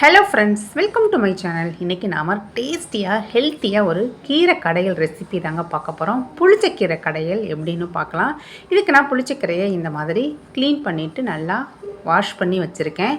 Hello friends welcome to my channel இன்றைக்கி நாம் டேஸ்டியாக ஹெல்த்தியாக ஒரு கீரை கடையல் ரெசிபி தாங்க பார்க்க போகிறோம் புளிச்சக்கீரை கடையல் எப்படின்னு பார்க்கலாம். இதுக்கு நான் புளிச்சக்கீரையை இந்த மாதிரி க்ளீன் பண்ணிவிட்டு நல்லா வாஷ் பண்ணி வச்சுருக்கேன்.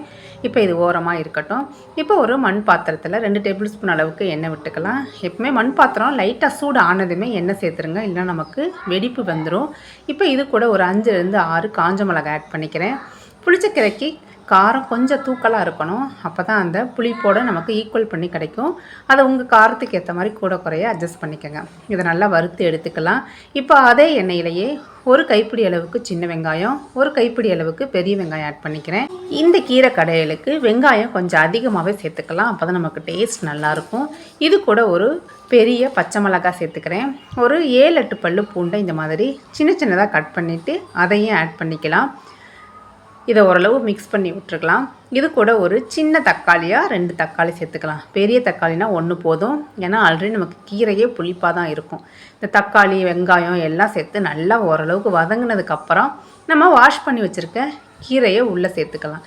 இப்போ இது ஓரமாக இருக்கட்டும். இப்போ ஒரு மண் பாத்திரத்தில் ரெண்டு டேபிள் ஸ்பூன் அளவுக்கு எண்ணெய் விட்டுக்கலாம். எப்பவுமே மண் பாத்திரம் லைட்டாக சூடு ஆனதுமே எண்ணெய் சேர்த்துருங்க. இல்லைன்னா நமக்கு வெடிப்பு வந்துடும் இப்போ இது கூட ஒரு அஞ்சுலேருந்து ஆறு காஞ்ச மிளகாய் ஆட் பண்ணிக்கிறேன். புளிச்சக்கீரைக்கு காரம் கொஞ்சம் தூக்கலாக இருக்கணும். அப்போ தான் அந்த புளிப்போட நமக்கு ஈக்குவல் பண்ணி கிடைக்கும். அதை உங்கள் காரத்துக்கு ஏற்ற மாதிரி கூட குறைய அட்ஜஸ்ட் பண்ணிக்கோங்க. இதை நல்லா வறுத்து எடுத்துக்கலாம். இப்போ அதே எண்ணெயிலேயே ஒரு கைப்பிடி அளவுக்கு சின்ன வெங்காயம் ஒரு கைப்பிடி அளவுக்கு பெரிய வெங்காயம் ஆட் பண்ணிக்கிறேன். இந்த கீரை கடையலுக்கு வெங்காயம் கொஞ்சம் அதிகமாகவே சேர்த்துக்கலாம். அப்போ தான் நமக்கு டேஸ்ட் நல்லாயிருக்கும் இது கூட ஒரு பெரிய பச்சை மிளகாய் சேர்த்துக்கிறேன். ஒரு ஏழு எட்டு பல்லு பூண்டை இந்த மாதிரி சின்ன சின்னதாக கட் பண்ணிவிட்டு அதையும் ஆட் பண்ணிக்கலாம். இதை ஓரளவு மிக்ஸ் பண்ணி விட்டுருக்கலாம். இது கூட ஒரு சின்ன தக்காளியாக ரெண்டு தக்காளி சேர்த்துக்கலாம். பெரிய தக்காளினா ஒன்று போதும். ஏன்னா ஆல்ரெடி நமக்கு கீரையே புளிப்பாக தான் இருக்கும். இந்த தக்காளி வெங்காயம் எல்லாம் சேர்த்து நல்லா ஓரளவுக்கு வதங்கினதுக்கப்புறம் நம்ம வாஷ் பண்ணி வச்சுருக்க கீரையை உள்ளே சேர்த்துக்கலாம்.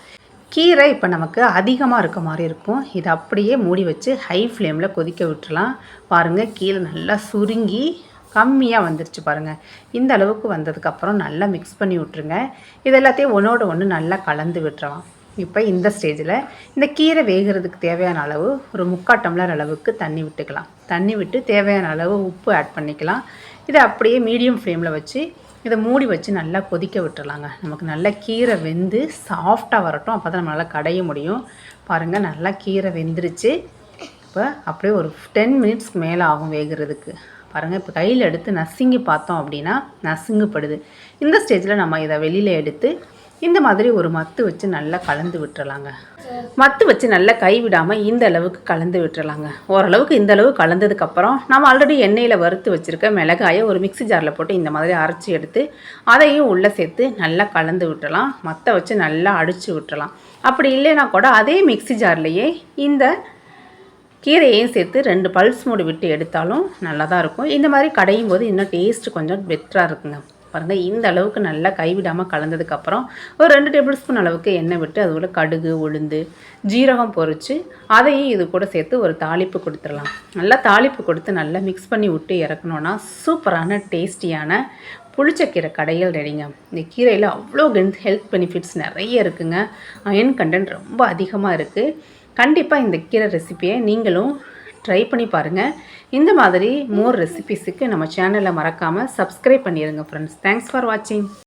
கீரை இப்போ நமக்கு அதிகமாக இருக்க மாதிரி இருக்கும். இதை அப்படியே மூடி வச்சு ஹை ஃப்ளேமில் கொதிக்க விட்டுலாம் பாருங்கள் கீரை நல்லா சுருங்கி கம்மியாக வந்துருச்சு பாருங்கள் இந்த அளவுக்கு வந்ததுக்கப்புறம் நல்லா மிக்ஸ் பண்ணி விட்ருங்க இது எல்லாத்தையும் ஒன்றோட ஒன்று நல்லா கலந்து விட்டுறலாம். இப்போ இந்த ஸ்டேஜில் இந்த கீரை வேகிறதுக்கு தேவையான அளவு ஒரு முக்கால் டம்ளர் அளவுக்கு தண்ணி விட்டுக்கலாம். தண்ணி விட்டு தேவையான அளவு உப்பு ஆட் பண்ணிக்கலாம். இதை அப்படியே மீடியம் ஃப்ளேமில் வச்சு இதை மூடி வச்சு நல்லா கொதிக்க விட்டுறலாங்க. நமக்கு நல்லா கீரை வெந்து சாஃப்டாக வரட்டும். அப்போ தான் நம்மளால் கடைய முடியும். பாருங்கள் நல்லா கீரை வெந்துருச்சு. இப்போ அப்படியே ஒரு டென் மினிட்ஸ்க்கு மேலே ஆகும் வேகிறதுக்கு. பாருங்கள் இப்போ கையில் எடுத்து நசுங்கி பார்த்தோம் அப்படின்னா நசுங்குப்படுது. இந்த ஸ்டேஜில் நம்ம இதை வெளியில் எடுத்து இந்த மாதிரி ஒரு மத்து வச்சு நல்லா கலந்து விட்டுறலாங்க. மத்து வச்சு நல்லா கைவிடாமல் இந்த அளவுக்கு கலந்து விட்டுறலாங்க. ஓரளவுக்கு இந்த அளவு கலந்ததுக்கப்புறம் நம்ம ஆல்ரெடி எண்ணெயில் வறுத்து வச்சுருக்க மிளகாயை ஒரு மிக்சி ஜாரில் போட்டு இந்த மாதிரி அரைச்சி எடுத்து அதையும் உள்ளே சேர்த்து நல்லா கலந்து விட்டுறலாம். மற்ற வச்சு நல்லா அடித்து விட்டுறலாம். அப்படி இல்லைன்னா கூட அதே மிக்சி ஜார்லேயே இந்த கீரையையும் சேர்த்து ரெண்டு பல்ஸ் மூடி விட்டு எடுத்தாலும் நல்லா தான் இருக்கும். இந்த மாதிரி கடையும் போது இன்னும் டேஸ்ட்டு கொஞ்சம் பெட்டராக இருக்குங்க. பாருங்கள் இந்த அளவுக்கு நல்லா கைவிடாமல் கலந்ததுக்கப்புறம் ஒரு ரெண்டு டேபிள் ஸ்பூன் அளவுக்கு எண்ணெய் விட்டு அது கடுகு உளுந்து ஜீரகம் பொறிச்சு அதையும் இது கூட சேர்த்து ஒரு தாளிப்பு கொடுத்துடலாம். நல்லா தாளிப்பு கொடுத்து நல்லா மிக்ஸ் பண்ணி விட்டு இறக்கணுன்னா சூப்பரான டேஸ்டியான புளிச்சக்கீரை கடையில் ரெடிங்க இந்த கீரையில் அவ்வளோ ஹெல்த் பெனிஃபிட்ஸ் நிறைய இருக்குங்க. அயன் கண்டென்ட் ரொம்ப அதிகமாக இருக்குது கண்டிப்பாக இந்த கீரை ரெசிப்பியை நீங்களும் ட்ரை பண்ணி பாருங்கள் இந்த மாதிரி மோர் ரெசிபிஸுக்கு நம்ம சேனலை மறக்காமல் சப்ஸ்கிரைப் பண்ணிடுங்க ஃப்ரெண்ட்ஸ் தேங்க்ஸ் ஃபார் வாட்சிங்